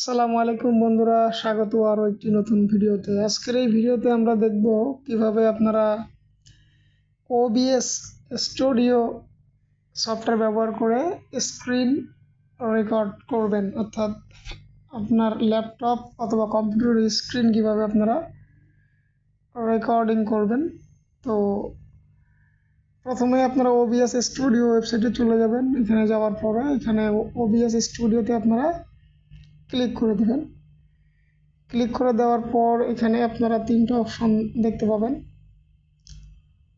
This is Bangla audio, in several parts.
আসসালামু আলাইকুম বন্ধুরা, স্বাগত আরও একটি নতুন ভিডিওতে। আজকের এই ভিডিওতে আমরা দেখব কীভাবে আপনারা ওবিএস স্টুডিও সফটওয়্যার ব্যবহার করে স্ক্রিন রেকর্ড করবেন, অর্থাৎ আপনার ল্যাপটপ অথবা কম্পিউটারের স্ক্রিন কীভাবে আপনারা রেকর্ডিং করবেন। তো প্রথমে আপনারা ওবিএস স্টুডিও ওয়েবসাইটে চলে যাবেন, এখানে যাওয়ার পরে এখানে ওবিএস স্টুডিওতে আপনারা ক্লিক করে দেবেন। ক্লিক করে দেওয়ার পর এখানে আপনারা তিনটা অপশন দেখতে পাবেন।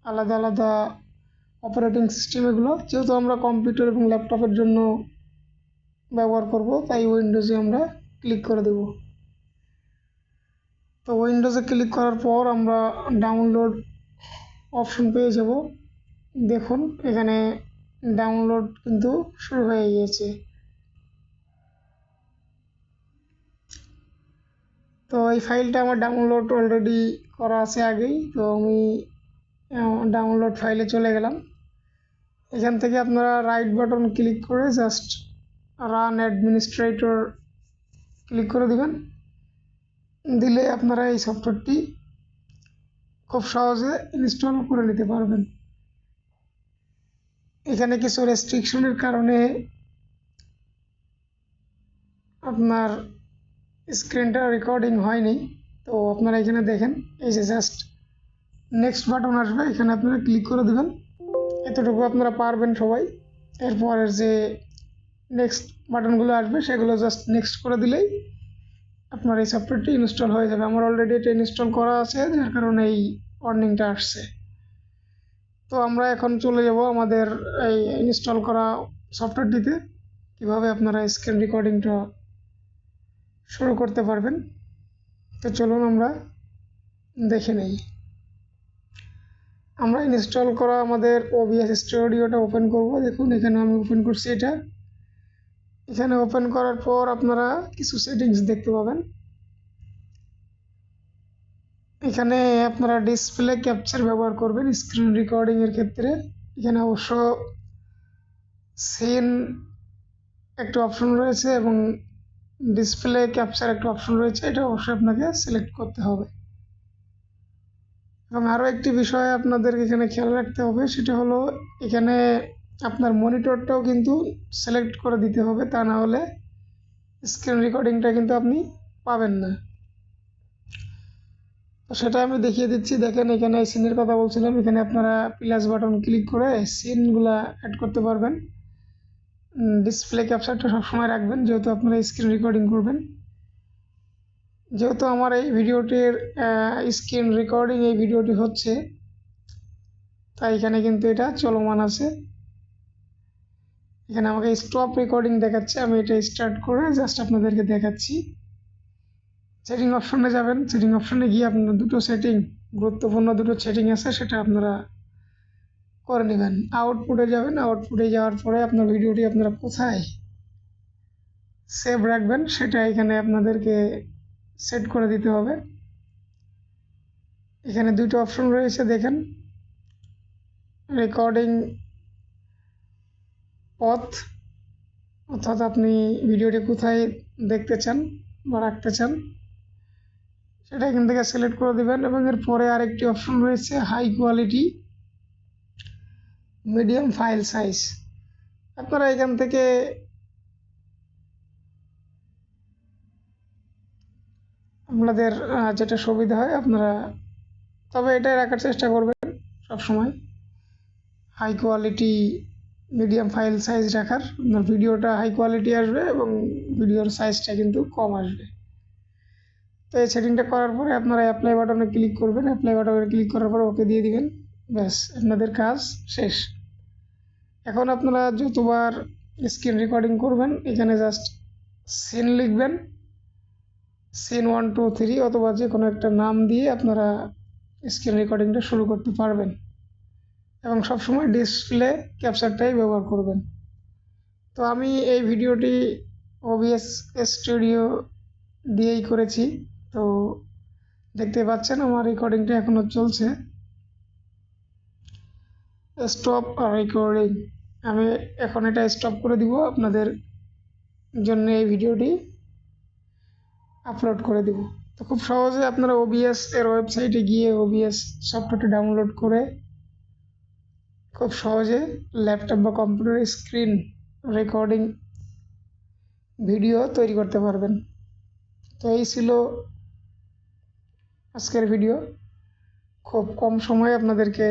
আলাদা আলাদা অপারেটিং সিস্টেম এগুলো। যেহেতু আমরা কম্পিউটার এবং ল্যাপটপের জন্য ব্যবহার করব, তাই উইন্ডোজে আমরা ক্লিক করে দেব। তো উইন্ডোজে ক্লিক করার পর আমরা ডাউনলোড অপশন পেয়ে যাব। দেখুন, এখানে ডাউনলোড কিন্তু শুরু হয়ে গিয়েছে। তো এই ফাইলটা আমার ডাউনলোড অলরেডি করা আছে আগেই, তো আমি ডাউনলোড ফাইলে চলে গেলাম। এখান থেকে আপনারা রাইট বাটন ক্লিক করে জাস্ট রান অ্যাডমিনিস্ট্রেটর ক্লিক করে দিবেন। দিলে আপনারা এই সফটওয়্যারটি খুব সহজে ইনস্টল করে নিতে পারবেন। এখানে কিছু রেস্ট্রিকশনের কারণে আপনার স্ক্রিনটা রেকর্ডিং হয়নি, তো আপনারা এখানে দেখেন, এই যে জাস্ট নেক্সট বাটন আসবে, এখানে আপনারা ক্লিক করে দেবেন। এতটুকু আপনারা পারবেন সবাই। এরপরের যে নেক্সট বাটনগুলো আসবে, সেগুলো জাস্ট নেক্সট করে দিলেই আপনার এই সফটওয়্যারটি ইনস্টল হয়ে যাবে। আমার অলরেডি এটা ইনস্টল করা আছে, যার কারণে এই ওয়ার্নিংটা আসছে। তো আমরা এখন চলে যাব আমাদের এই ইনস্টল করা সফটওয়্যারটিতে কীভাবে আপনারা স্ক্রিন রেকর্ডিংটা শুরু করতে পারবেন। তো চলুন আমরা দেখে নেই। আমরা ইনস্টল করা আমাদের ওবিএস স্টুডিওটা ওপেন করব। দেখুন, এখানে আমি ওপেন করছি এটা। এখানে ওপেন করার পর আপনারা কিছু সেটিংস দেখতে পাবেন। এখানে আপনারা ডিসপ্লে ক্যাপচার ব্যবহার করবেন স্ক্রিন রেকর্ডিংয়ের ক্ষেত্রে। এখানে অবশ্য সিন একটা অপশন রয়েছে এবং ডিসপ্লে ক্যাপচার একটা অপশন রয়েছে, এটা অবশ্যই আপনাকে সিলেক্ট করতে হবে। এবং আরও একটি বিষয় আপনাদের এখানে খেয়াল রাখতে হবে, সেটা হলো এখানে আপনার মনিটরটাও কিন্তু সিলেক্ট করে দিতে হবে, তা না হলে স্ক্রিন রেকর্ডিংটা কিন্তু আপনি পাবেন না। তো সেটা আমি দেখিয়ে দিচ্ছি, দেখেন এখানে সিনের কথা বলছিলাম, এখানে আপনারা প্লাস বাটন ক্লিক করে সিনগুলা অ্যাড করতে পারবেন। ডিসপ্লে ক্যাপচারটা সবসময় রাখবেন, যেহেতু আপনারা স্ক্রিন রেকর্ডিং করবেন। যেহেতু আমার এই ভিডিওটির স্ক্রিন রেকর্ডিং এই ভিডিওটি হচ্ছে, তাই এখানে কিন্তু এটা চলমান আছে। এখানে আমাকে স্টপ রেকর্ডিং দেখাচ্ছে, আমি এটা স্টার্ট করে জাস্ট আপনাদেরকে দেখাচ্ছি। সেটিং অপশনে যাবেন সেটিং অপশনে গিয়ে আপনার দুটো সেটিং গুরুত্বপূর্ণ দুটো সেটিং আছে, সেটা আপনারা করে নেবেন। আউটপুটে যাবেন আউটপুটে যাওয়ার পরে আপনার ভিডিওটি আপনারা কোথায় সেভ রাখবেন, সেটা এখানে আপনাদেরকে সেট করে দিতে হবে। এখানে দুটো অপশন রয়েছে, দেখেন। রেকর্ডিং পথ, অর্থাৎ আপনি ভিডিওটি কোথায় দেখতে চান বা রাখতে চান, সেটা এখান থেকে সিলেক্ট করে দেবেন এবং এর পরে আরেকটি অপশন রয়েছে high quality medium file size. আপনারা এখান থেকে আপনাদের যেটা সুবিধা হয় আপনারা, তবে এটাই রাখার চেষ্টা করবেন সবসময়। High quality medium file size রাখার। আপনার ভিডিওটা হাই কোয়ালিটি আসবে এবং ভিডিওর সাইজটা কিন্তু কম আসবে। তো এই সেটিংটা করার পরে আপনারা অ্যাপ্লাই বাটনে ক্লিক করবেন। অ্যাপ্লাই বাটনে ক্লিক করার পর ওকে দিয়ে দিবেন। ব্যাস, আপনাদের কাজ শেষ। এখন আপনারা যতবার স্ক্রিন রেকর্ডিং করবেন, এখানে জাস্ট সিন লিখবেন সিন ওয়ান টু থ্রি অথবা যে কোনো একটা নাম দিয়ে আপনারা স্ক্রিন রেকর্ডিংটা শুরু করতে পারবেন। এবং সবসময় ডিসপ্লে ক্যাপচারটাই ব্যবহার করবেন। তো আমি এই ভিডিওটি ওবিএস স্টুডিও দিয়েই করেছি। তো দেখতে পাচ্ছেন আমার রেকর্ডিংটা এখনও চলছে। স্টপ রেকর্ডিং আমি এখন এটা স্টপ করে দিব, আপনাদের জন্য এই ভিডিওটি আপলোড করে দিব। তো খুব সহজে আপনারা ওবিএস এর ওয়েবসাইটে গিয়ে ওবিএস সফটওয়্যারটি ডাউনলোড করে খুব সহজে ল্যাপটপ বা কম্পিউটার স্ক্রিন রেকর্ডিং ভিডিও তৈরি করতে পারবেন। তো এই ছিল আজকের ভিডিও খুব কম সময়ে আপনাদেরকে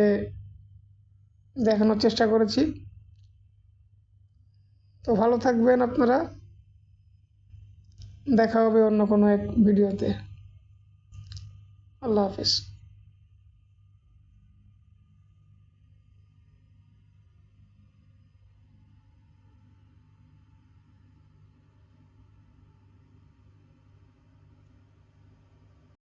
দেখানোর চেষ্টা করেছি। তো ভালো থাকবেন আপনারা। দেখা হবে অন্য কোনো এক ভিডিওতে। আল্লাহ হাফিজ।